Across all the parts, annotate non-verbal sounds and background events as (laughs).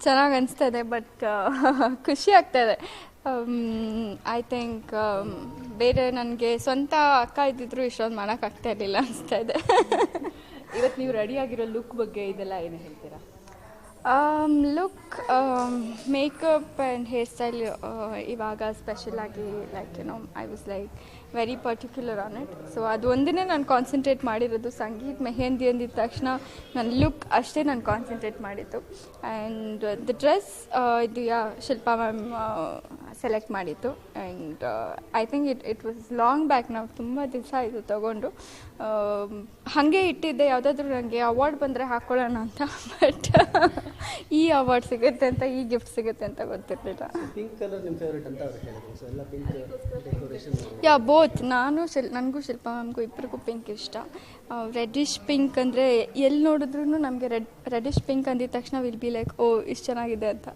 ಚೆನ್ನಾಗಿ ಅನಿಸ್ತಾ ಇದೆ ಬಟ್ (laughs) ಖುಷಿ ಆಗ್ತಾ ಇದೆ ಐ ಥಿಂಕ್ ಬೇರೆ ನನಗೆ ಸ್ವಂತ ಅಕ್ಕ ಇದ್ದಿದ್ರು ಇಷ್ಟೊಂದು ಮಾಡೋಕ್ಕಾಗ್ತಾ ಇರಲಿಲ್ಲ ಅನಿಸ್ತಾ ಇದೆ. (laughs) ಇವತ್ತು ನೀವು ರೆಡಿ ಆಗಿರೋ ಲುಕ್ ಬಗ್ಗೆ ಇದೆಲ್ಲ ಏನು ಹೇಳ್ತೀರಾ? Look makeup and hair style ಇವಾಗ ಸ್ಪೆಷಲ್ ಆಗಿ like you know I was like very particular on it so ಅದು ಒಂದೇ ನಾನು ಕಾನ್ಸಂಟ್ರೇಟ್ ಮಾಡಿರೋದು ಸಂಗೀತ್, ಮೆಹೆಂದಿ ಅಂದಿದ್ದ ತಕ್ಷಣ ನನ್ನ ಲುಕ್ ಅಷ್ಟೇ ನಾನು ಕಾನ್ಸಂಟ್ರೇಟ್ ಮಾಡಿದ್ದು. ಆ್ಯಂಡ್ ದ ಡ್ರೆಸ್ ಇದು ಯಾ ಶಿಲ್ಪಾ ಮ್ಯಾಮ್ ಸೆಲೆಕ್ಟ್ ಮಾಡಿತ್ತು and I think it it was long back ನಾವು ತುಂಬ ದಿವಸ ಇದು ತೊಗೊಂಡು ಹಾಗೆ ಇಟ್ಟಿದ್ದೆ. ಯಾವುದಾದ್ರೂ ನನಗೆ ಅವಾರ್ಡ್ ಬಂದರೆ ಹಾಕ್ಕೊಳ್ಳೋಣ ಅಂತ. ಬಟ್ (laughs) ಈ ಅವಾರ್ಡ್ ಸಿಗುತ್ತೆ ಅಂತ ಈ ಗಿಫ್ಟ್ ಸಿಗುತ್ತೆ ಅಂತ ಗೊತ್ತಿರಲಿಲ್ಲ. ಯಾ ಬೋತ್ ನಾನು ಶಿಲ್ ನನಗೂ ಶಿಲ್ಪ ಮ್ಯಾಮ್ಗೂ ಇಬ್ಬರಿಗೂ ಪಿಂಕ್ ಇಷ್ಟ. ರೆಡ್ಡಿಶ್ ಪಿಂಕ್ ಅಂದರೆ ಎಲ್ಲಿ ನೋಡಿದ್ರೂ ನಮಗೆ ರೆಡ್ ರೆಡ್ಡಿಶ್ ಪಿಂಕ್ ಅಂದಿದ ತಕ್ಷಣ ವಿಲ್ ಬಿ ಲೈಕ್ ಓ ಇಷ್ಟು ಚೆನ್ನಾಗಿದೆ ಅಂತ.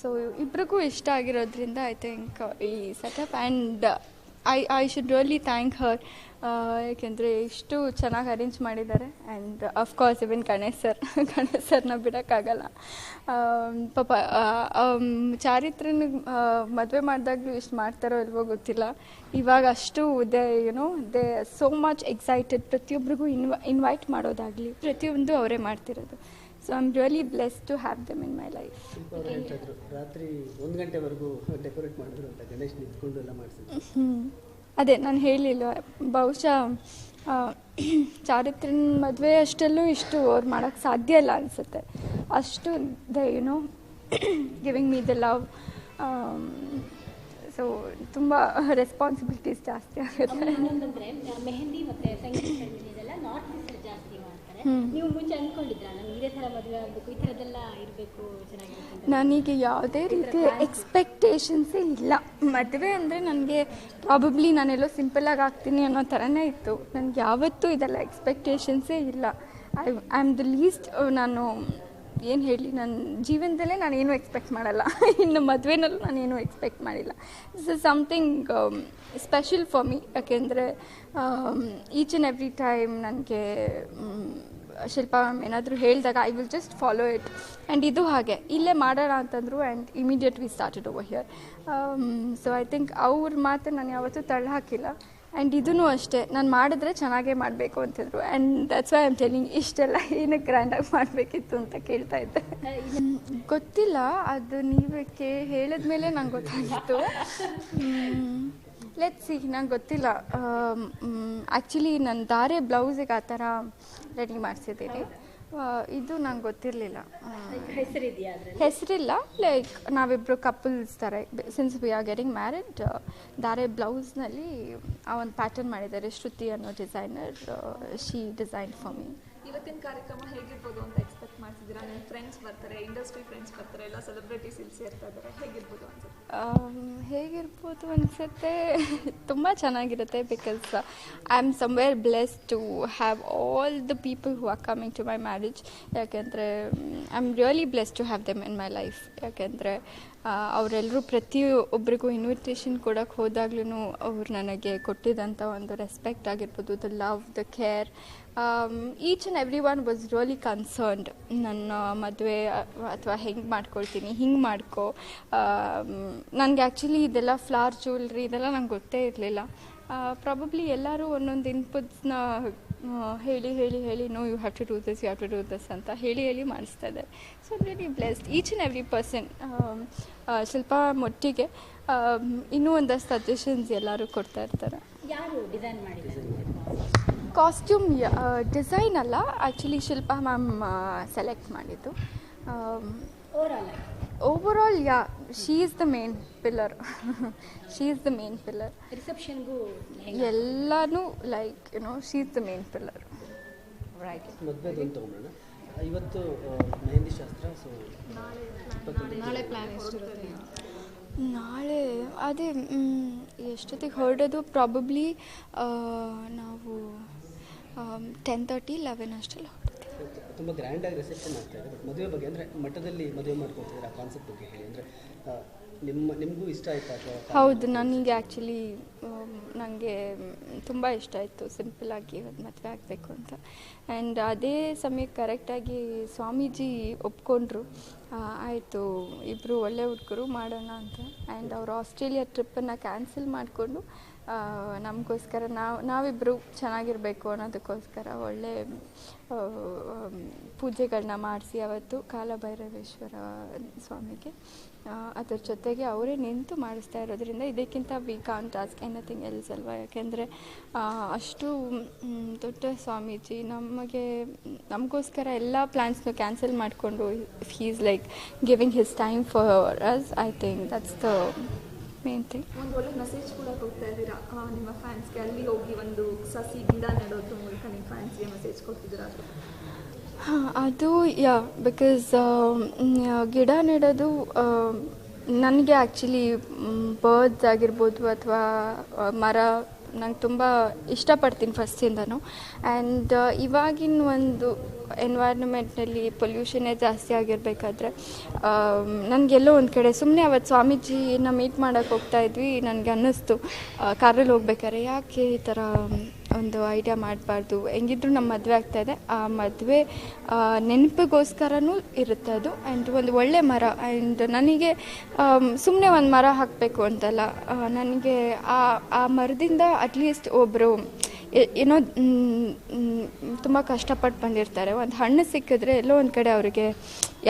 ಸೊ ಇಬ್ಬರಿಗೂ ಇಷ್ಟ ಆಗಿರೋದ್ರಿಂದ ಐ ಥಿಂಕ್ ಈ setup and I I should really thank her ಯಾಕೆಂದರೆ ಇಷ್ಟು ಚೆನ್ನಾಗಿ ಅರೇಂಜ್ ಮಾಡಿದ್ದಾರೆ. And of course even Ganesh sir (laughs) Ganesh ಸರ್ನ ಬಿಡೋಕ್ಕಾಗಲ್ಲ. ಆಮ್, ಪಾಪ ಚಾರಿತ್ರನ ಮದುವೆ ಮಾಡಿದಾಗಲೂ ಇಷ್ಟು ಮಾಡ್ತಾರೋ ಇಲ್ವೋ ಗೊತ್ತಿಲ್ಲ. ಇವಾಗ ಅಷ್ಟು they you know they so much excited ಪ್ರತಿಯೊಬ್ಬರಿಗೂ ಇನ್ವ ಇನ್ವೈಟ್ ಮಾಡೋದಾಗಲಿ ಪ್ರತಿಯೊಂದು ಅವರೇ ಮಾಡ್ತಿರೋದು. So I am really bless to have them in my life ರಾತ್ರಿ ಒಂದು ಗಂಟೆವರೆಗೂ ಡೆಕೋರೇಟ್ ಮಾಡಿದ್ರು ಅಂತ ಗಣೇಶ್ ನಿಂತ್ಕೊಂಡು ಎಲ್ಲ ಮಾಡಿಸಿದ್ರು. ಅದೇ ನಾನು ಹೇಳಿಲ್ಲ. ಬಹುಶಃ ಚಾರಿತ್ರನ ಚಾರಿತ್ರನ್ ಮದುವೆ ಅಷ್ಟಲ್ಲೂ ಇಷ್ಟು ಅವ್ರು ಮಾಡೋಕ್ಕೆ ಸಾಧ್ಯ ಇಲ್ಲ ಅನಿಸುತ್ತೆ. ಅಷ್ಟು the you know giving me the love so ತುಂಬ ರೆಸ್ಪಾನ್ಸಿಬಿಲಿಟೀಸ್ ಜಾಸ್ತಿ ಆಗುತ್ತೆ. ಮಾಡ್ತಾರೆ ನೀವು ಮುಂಚೆ ಅನ್ಕೊಂಡಿದ್ರಾ ನಾನು ಇದೇ ತರ ಮದುವೆ ಆಗಬೇಕು ಈ ತರದೆಲ್ಲ ಇರಬೇಕು ಚೆನ್ನಾಗಿರುತ್ತೆ ನನಗೆ ಯಾವುದೇ ರೀತಿಯ ಎಕ್ಸ್ಪೆಕ್ಟೇಷನ್ಸೇ ಇಲ್ಲ. ಮದುವೆ ಅಂದರೆ ನನಗೆ ಪ್ರಾಬಬ್ಲಿ ನಾನೆಲ್ಲೋ ಆಗಿ ಆಗ್ತೀನಿ ಅನ್ನೋ ಥರನೇ ಇತ್ತು. ನನಗೆ ಯಾವತ್ತೂ ಇದೆಲ್ಲ ಎಕ್ಸ್ಪೆಕ್ಟೇಷನ್ಸೇ ಇಲ್ಲ. I I am the least ನಾನು ಏನು ಹೇಳಿ ನನ್ನ ಜೀವನದಲ್ಲೇ ನಾನು ಏನೂ ಎಕ್ಸ್ಪೆಕ್ಟ್ ಮಾಡಲ್ಲ. (laughs) ಇನ್ನು ಮದುವೆನಲ್ಲೂ ನಾನು ಏನೂ ಎಕ್ಸ್ಪೆಕ್ಟ್ ಮಾಡಿಲ್ಲ. This is something special for me ಯಾಕೆಂದರೆ ಈಚ್ ಆ್ಯಂಡ್ ಎವ್ರಿ ಟೈಮ್ ನನಗೆ ಶಿಲ್ಪ ಮ್ಯಾಮ್ ಏನಾದರೂ ಹೇಳಿದಾಗ I will just follow it and ಇದು ಹಾಗೆ. ಇಲ್ಲೇ ಮಾಡೋಣ ಅಂತಂದರು and immediate we started over here so I think ಅವ್ರ ಮಾತು ನಾನು ಯಾವತ್ತೂ ತಳ್ಳ ಹಾಕಿಲ್ಲ ಆ್ಯಂಡ್ ಇದೂ ಅಷ್ಟೇ. ನಾನು ಮಾಡಿದ್ರೆ ಚೆನ್ನಾಗೇ ಮಾಡಬೇಕು ಅಂತಿದ್ರು. And that's why am telling ಇಷ್ಟೆಲ್ಲ ಏನಕ್ಕೆ ಗ್ರ್ಯಾಂಡಾಗಿ ಮಾಡಬೇಕಿತ್ತು ಅಂತ ಕೇಳ್ತಾ ಇದ್ದೆ. ಗೊತ್ತಿಲ್ಲ. ಅದು ನೀವೇ ಕೇ, ಹೇಳಿದ್ಮೇಲೆ ನಂಗೆ ಗೊತ್ತಾಗಿತ್ತು. ಲೆಟ್ ಸಿ ನಂಗೆ ಗೊತ್ತಿಲ್ಲ. ಆ್ಯಕ್ಚುಲಿ ನನ್ನ ಧಾರೆ ಬ್ಲೌಸಿಗೆ ಆ ಥರ ರೆಡಿ ಮಾಡಿಸಿದ್ದೀನಿ. ಇದು ನಂಗೆ ಗೊತ್ತಿರಲಿಲ್ಲ. ಹೆಸರಿಲ್ಲ ಲೈಕ್ ನಾವಿಬ್ಬರು ಕಪಲ್ಸ್ ಥರ since we are getting married ಧಾರೆ ಬ್ಲೌಸ್ನಲ್ಲಿ ಆ ಒಂದು ಪ್ಯಾಟರ್ನ್ ಮಾಡಿದ್ದಾರೆ. ಶ್ರುತಿ ಅನ್ನೋ designer she design for me ಇವತ್ತಿನ ಕಾರ್ಯಕ್ರಮ ಹೇಗಿರ್ಬೋದು ಅಂತ ಮಾಡ್ತಿದ್ದೀರಾ? ನಿಮ್ಮ ಫ್ರೆಂಡ್ಸ್ ಬರ್ತಾರೆ ಇಂಡಸ್ಟ್ರಿ ಫ್ರೆಂಡ್ಸ್ ಬರ್ತಾರೆ, ಎಲ್ಲ ಸೆಲೆಬ್ರಿಟೀಸ್ ಇಲ್ಲಿ ಸೇರ್ತಾ ಇದ್ದಾರೆ. ಹೇಗಿರ್ಬೋದು ಅನ್ಸುತ್ತೆ? ಹೇಗಿರ್ಬೋದು ಅನಿಸುತ್ತೆ? ತುಂಬ ಚೆನ್ನಾಗಿರುತ್ತೆ because I am somewhere bless to have all the people who are coming to my marriage ಯಾಕೆಂದರೆ I am really bless to have them in my life ಯಾಕೆಂದರೆ ಅವರೆಲ್ಲರೂ ಪ್ರತಿಯೊಬ್ಬರಿಗೂ ಇನ್ವಿಟೇಷನ್ ಕೊಡೋಕ್ಕೆ ಹೋದಾಗ್ಲೂ ಅವ್ರು ನನಗೆ ಕೊಟ್ಟಿದ್ದಂಥ ಒಂದು ರೆಸ್ಪೆಕ್ಟ್ ಆಗಿರ್ಬೋದು the love the care each and every one was really concerned ನನ್ನ ಮದುವೆ ಅಥವಾ ಹೆಂಗೆ ಮಾಡ್ಕೊಳ್ತೀನಿ, ಹಿಂಗೆ ಮಾಡ್ಕೊ. ನನಗೆ ಆ್ಯಕ್ಚುಲಿ ಇದೆಲ್ಲ ಫ್ಲವರ್ ಜ್ಯುವೆಲ್ರಿ ಇದೆಲ್ಲ ನಂಗೆ ಗೊತ್ತೇ ಇರಲಿಲ್ಲ. ಪ್ರಾಬಬ್ಲಿ ಎಲ್ಲರೂ ಒಂದೊಂದು ಇನ್ಪುಟ್ಸ್ನ ಹೇಳಿ ಹೇಳಿ ಹೇಳಿ no you have to do this you have to do this ಅಂತ ಹೇಳಿ ಹೇಳಿ ಮಾಡಿಸ್ತಾ ಇದ್ದಾರೆ. So very blessed each and every person ಸ್ವಲ್ಪ ಮೊಟ್ಟಿಗೆ ಇನ್ನೂ ಒಂದಷ್ಟು ಸಜೆಷನ್ಸ್ ಎಲ್ಲರೂ ಕೊಡ್ತಾ ಇರ್ತಾರೆ. ಯಾರು ಡಿಸೈನ್ ಮಾಡಿದ್ದಾರೆ ಕಾಸ್ಟ್ಯೂಮ್ ಡಿಸೈನ್ ಅಲ್ಲ ಆ್ಯಕ್ಚುಲಿ ಶಿಲ್ಪ ಮ್ಯಾಮ್ ಸೆಲೆಕ್ಟ್ ಮಾಡಿದ್ದು. Overall yeah she is the main pillar she is the main pillar ರಿಸೆಪ್ಷನ್ಗೂ ಎಲ್ಲಾನು like you know she is the main pillar right ಮದುವೆದು ಅಂತ ಹೋಗೋಣ ಇವತ್ತು ಮೆಹಂದಿ ಶಾಸ್ತ್ರ ಸೊ ನಾಳೆ ಪ್ಲಾನ್ ಎಷ್ಟಿರುತ್ತೆ? ನಾಳೆ ಅದೇ ಎಷ್ಟೊತ್ತಿಗೆ ಹೊರಡೋದು? ಪ್ರಾಬಬ್ಲಿ ನಾವು ಟೆನ್ ತರ್ಟಿ ಲೆವೆನ್ ಅಷ್ಟೆಲ್ಲ ಹೊರಡ್ತೀವಿ ತುಂಬ ಗ್ರ್ಯಾಂಡಾಗಿ ರಿಸೆಪ್ಷನ್ ಆಗ್ತಾ ಇದೆ. ಬಟ್ ಮದುವೆ ಬಗ್ಗೆ ಅಂದರೆ ಮಠದಲ್ಲಿ ಮದುವೆ ಮಾಡ್ಕೊಳ್ತಿದ್ದಾರೆ ಆ ಕಾನ್ಸೆಪ್ಟ್ ಬಗ್ಗೆ ಹೇಳಿ. ಅಂದರೆ ನಿಮ್ಮ, ನಿಮಗೂ ಇಷ್ಟ ಆಯ್ತಾ ಹೌದು, ನನಗೆ ಆ್ಯಕ್ಚುಲಿ ನನಗೆ ತುಂಬ ಇಷ್ಟ ಆಯಿತು. ಒಂದು ಮದುವೆ ಆಗಬೇಕು ಅಂತ. ಆ್ಯಂಡ್ ಅದೇ ಸಮಯಕ್ಕೆ ಕರೆಕ್ಟಾಗಿ ಸ್ವಾಮೀಜಿ ಒಪ್ಕೊಂಡ್ರು. ಆಯಿತು ಇಬ್ಬರು ಒಳ್ಳೆ ಹುಡುಗರು ಮಾಡೋಣ ಅಂತ. ಆ್ಯಂಡ್ ಅವರು ಆಸ್ಟ್ರೇಲಿಯಾ ಟ್ರಿಪ್ಪನ್ನು ಕ್ಯಾನ್ಸಲ್ ಮಾಡಿಕೊಂಡು ನಮಗೋಸ್ಕರ ನಾವು ನಾವಿಬ್ಬರು ಚೆನ್ನಾಗಿರಬೇಕು ಅನ್ನೋದಕ್ಕೋಸ್ಕರ ಒಳ್ಳೆ ಪೂಜೆಗಳನ್ನ ಮಾಡಿಸಿ ಅವತ್ತು ಕಾಲಭೈರವೇಶ್ವರ ಸ್ವಾಮಿಗೆ. ಅದ್ರ ಜೊತೆಗೆ ಅವರೇ ನಿಂತು ಮಾಡಿಸ್ತಾ ಇರೋದ್ರಿಂದ ಇದಕ್ಕಿಂತ we can't ask anything else ಅಲ್ವಾ? ಯಾಕೆಂದರೆ ಅಷ್ಟು ದೊಡ್ಡ ಸ್ವಾಮೀಜಿ ನಮಗೆ, ನಮಗೋಸ್ಕರ ಎಲ್ಲ ಪ್ಲ್ಯಾನ್ಸ್ನೂ ಕ್ಯಾನ್ಸಲ್ ಮಾಡಿಕೊಂಡು he's like giving his time for us I think that's the main thing ಒಂದು ಒಳ್ಳೆ ಮೆಸೇಜ್ ಕೂಡ ಕೊಡ್ತಾ ಇದ್ದೀರಾ? ನಿಮ್ಮ ಫ್ಯಾನ್ಸ್ಗೆ ಅಲ್ಲಿ ಹೋಗಿ ಒಂದು ಸಸಿ ಗಿಡ ನೆಡೋದ್ರ ಮೂಲಕ ನಿಮ್ಮ ಫ್ಯಾನ್ಸ್ಗೆ ಮೆಸೇಜ್ ಕೊಡ್ತಿದ್ದೀರಾ. ಹಾಂ, ಅದು, ಯಾ ಬಿಕಾಸ್ ಗಿಡ ನೆಡೋದು ನನಗೆ ಆ್ಯಕ್ಚುಲಿ ಬರ್ಡ್ಸ್ ಆಗಿರ್ಬೋದು ಅಥವಾ ಮರ, ನಂಗೆ ತುಂಬ ಇಷ್ಟಪಡ್ತೀನಿ ಫಸ್ಟಿಂದನೂ ಆ್ಯಂಡ್ ಇವಾಗಿನ ಒಂದು ಎನ್ವೈರ್ನಮೆಂಟ್ನಲ್ಲಿ ಪೊಲ್ಯೂಷನ್ನೇ ಜಾಸ್ತಿ ಆಗಿರಬೇಕಾದ್ರೆ ನನಗೆಲ್ಲೋ ಒಂದು ಕಡೆ ಸುಮ್ಮನೆ ಅವತ್ತು ಸ್ವಾಮೀಜಿನ ಮೀಟ್ ಮಾಡೋಕ್ಕೆ ಹೋಗ್ತಾ ಇದ್ವಿ, ನನಗೆ ಅನ್ನಿಸ್ತು. ಕಾರಲ್ಲಿ ಹೋಗ್ಬೇಕಾದ್ರೆ, ಯಾಕೆ ಈ ಥರ ಒಂದು ಐಡಿಯಾ ಮಾಡಬಾರ್ದು. ಹೆಂಗಿದ್ರು ನಮ್ಮ ಮದುವೆ ಆಗ್ತಾ ಇದೆ. ಆ ಮದುವೆ ನೆನಪಿಗೋಸ್ಕರನೂ ಇರುತ್ತೆ ಅದು. ಆ್ಯಂಡ್ ಒಂದು ಒಳ್ಳೆ ಮರ. ಆ್ಯಂಡ್ ನನಗೆ ಸುಮ್ಮನೆ ಒಂದು ಮರ ಹಾಕಬೇಕು ಅಂತಲ್ಲ. ನನಗೆ ಆ ಆ ಮರದಿಂದ ಅಟ್ಲೀಸ್ಟ್ ಒಬ್ಬರು ಏನೋ ತುಂಬ ಕಷ್ಟಪಟ್ಟು ಬಂದಿರ್ತಾರೆ. ಒಂದು ಹಣ್ಣು ಸಿಕ್ಕಿದ್ರೆ ಎಲ್ಲೋ ಒಂದು ಕಡೆ ಅವರಿಗೆ,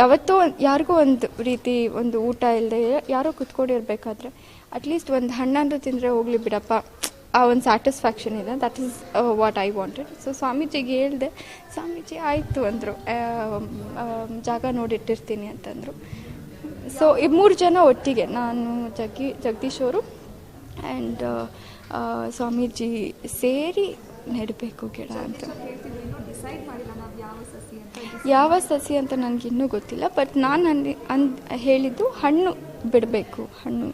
ಯಾವತ್ತೋ ಯಾರಿಗೋ ಒಂದು ರೀತಿ ಒಂದು ಊಟ ಇಲ್ಲದೆ ಯಾರೋ ಕುತ್ಕೊಂಡಿರ್ಬೇಕಾದ್ರೆ ಅಟ್ಲೀಸ್ಟ್ ಒಂದು ಹಣ್ಣಾದ್ರೂ ತಿಂದರೆ ಹೋಗಲಿ ಬಿಡಪ್ಪ. ಆ ಒಂದು ಸ್ಯಾಟಿಸ್ಫ್ಯಾಕ್ಷನ್ ಇದೆ that is what I wanted so ಸ್ವಾಮೀಜಿಗೆ ಹೇಳಿದೆ, ಸ್ವಾಮೀಜಿ, ಆಯಿತು, ಅಂದರು. ಜಾಗ ನೋಡಿಟ್ಟಿರ್ತೀನಿ, ಅಂತಂದರು. ಸೊ ಈ ಮೂರು ಜನ ಒಟ್ಟಿಗೆ ನಾನು, ಜಗ್ಗಿ, ಜಗದೀಶ್ ಅವರು ಆ್ಯಂಡ್ ಸ್ವಾಮೀಜಿ ಸೇರಿ ನೆಡಬೇಕು ಗಿಡ ಅಂತ. ಯಾವ ಸಸಿ ಅಂತ ನನಗಿನ್ನೂ ಗೊತ್ತಿಲ್ಲ ಬಟ್ ನಾನು ಅಂದು ಅಂದ್, ಹೇಳಿದ್ದು ಹಣ್ಣು ಬಿಡಬೇಕು, ಹಣ್ಣು